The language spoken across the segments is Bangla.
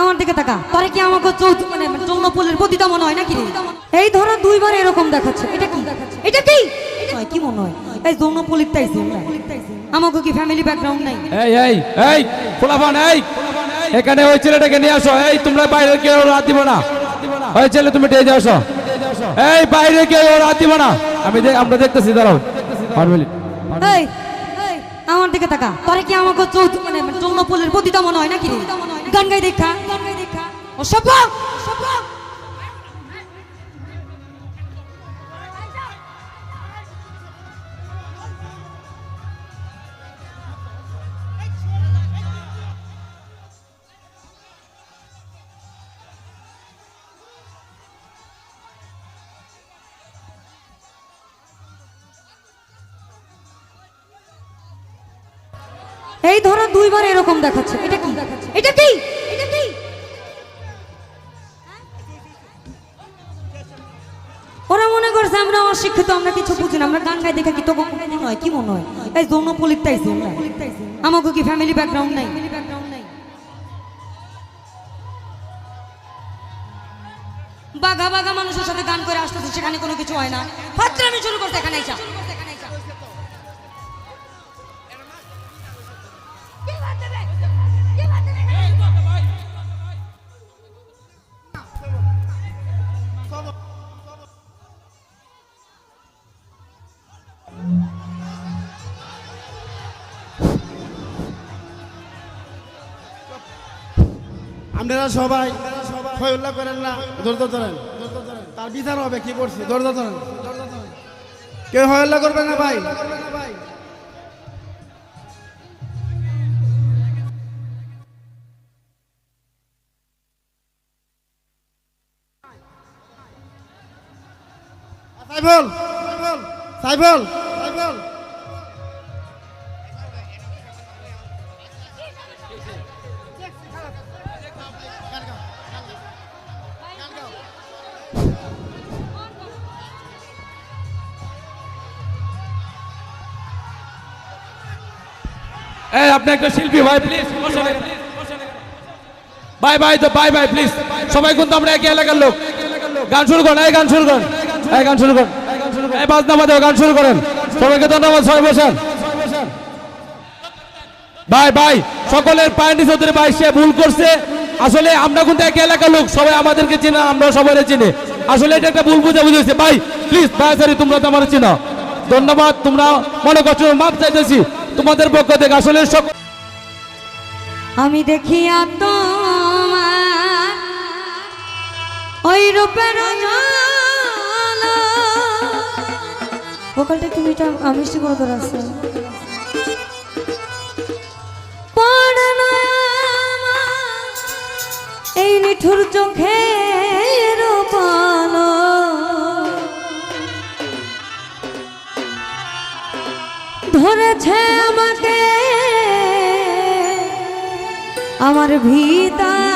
আমার দিকে তাকা। তোরে কি আমাকে চৌধ মানে যৌনপল্লীর পতিতা মনে হয় নাকি এই ধরো দুইবার এরকম দেখাচ্ছে। এটা কি? এটা কি? কি মনে হয়? এই যৌনপল্লীর তাইছি আমরা আমাকে কি ফ্যামিলি ব্যাকগ্রাউন্ড নাই? এই এই এই ফুলাফান এই। এখানে ওই ছেলেটাকে নিয়ে আসো। এই তোমরা বাইরে কেউ রাত দিব না। ওই ছেলে তুমি এই বাইরে কেউ রাত দিব না। আমি আমরা দেখতেছি দাঁড়াও। এই, আমার দিকে তাকা। তোরে কি আমাকে চৌধুরী মানে যৌনপল্লীর পতিতা মনে হয় নাকি? গান গাই দেখা গান গাই দেখা। ও এই ধরো দুইবার এরকম দেখাচ্ছে। এটা কি? এটা কি? ওরা মনে করছে আমরা অশিক্ষিত, আমরা কিছু বুঝি না, আমরা গান গাই দেখে কি তো মনে হয়? কি মনে হয়? এই যৌন পলিতাইছি আমরা। আমাকে কি ফ্যামিলি ব্যাকগ্রাউন্ড নাই? বাঘা বাঘা মানুষের সাথে গান করে আসতেছে, সেখানে কোনো কিছু হয় না। ফাত্রামি শুরু করতে এখানে আইসা আপনারা সবাই উল্লাহ করেন না, ধৈর্য ধরেন। তার বিচার হবে, কি করছি? ধৈর্য ধরেন। কেউ হয় উল্লাহ করবেন না ভাই? সাইফুল সাইফুল। আপনি একটা শিল্পী, ভাই প্লিজ বাই বাই তো বাই বাই প্লিজ সবাই কিন্তু আমরা একই এলাকার লোক। গান শুরু করেন, এই গান শুরু করেন। গান শুরু করেন বাজনা বাজে গান শুরু করেন। সবাইকে ধন্যবাদ বসেন। ভাই ভাই, সকলের পায়ের নিচে ধরে ভাই, সে ভুল করছে। আসলে আমরা কিন্তু এলাকার লোক, সবাই আমাদেরকে আমরা সবাই আসলে এটা একটা ভুল বুঝে ভাই প্লিজ ভাই তোমরা তো আমার চিনো। ধন্যবাদ, তোমরা মনে করছ, মাপ চাইতেছি তোমাদের পক্ষ থেকে। আসলে আমি দেখি তোমার ওই রূপের ভোকালটা তুমি এটা মিষ্টি করে ধরে আছে। এই নিঠুর চোখের ধরেছে আমাকে আমার ভিতর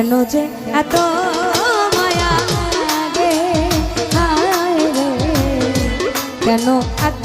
কেন যে এত মায়া লাগে? কেন এত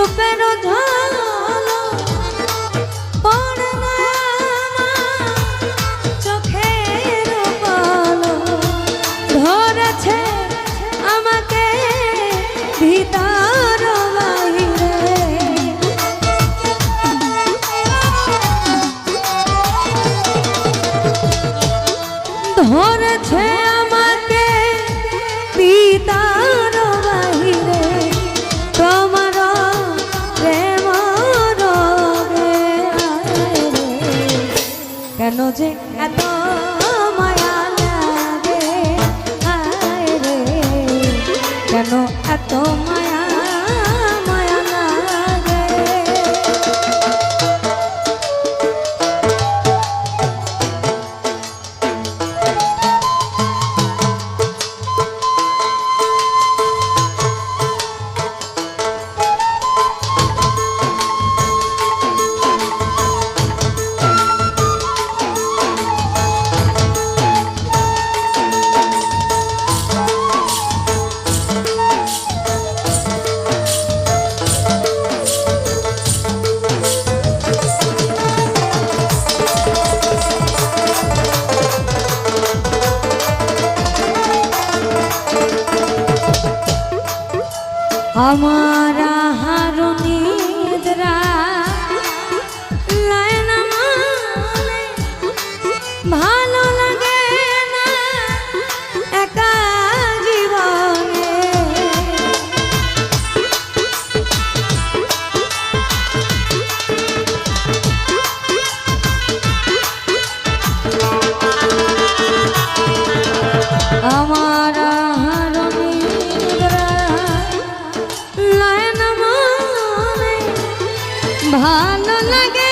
রূপের ধর আমার ভালো লাগে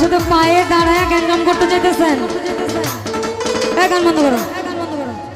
শুধু পায়ে দাঁড়ায় গ্যাঞ্জাম করতে যেতেছেন গান বন্ধ করো।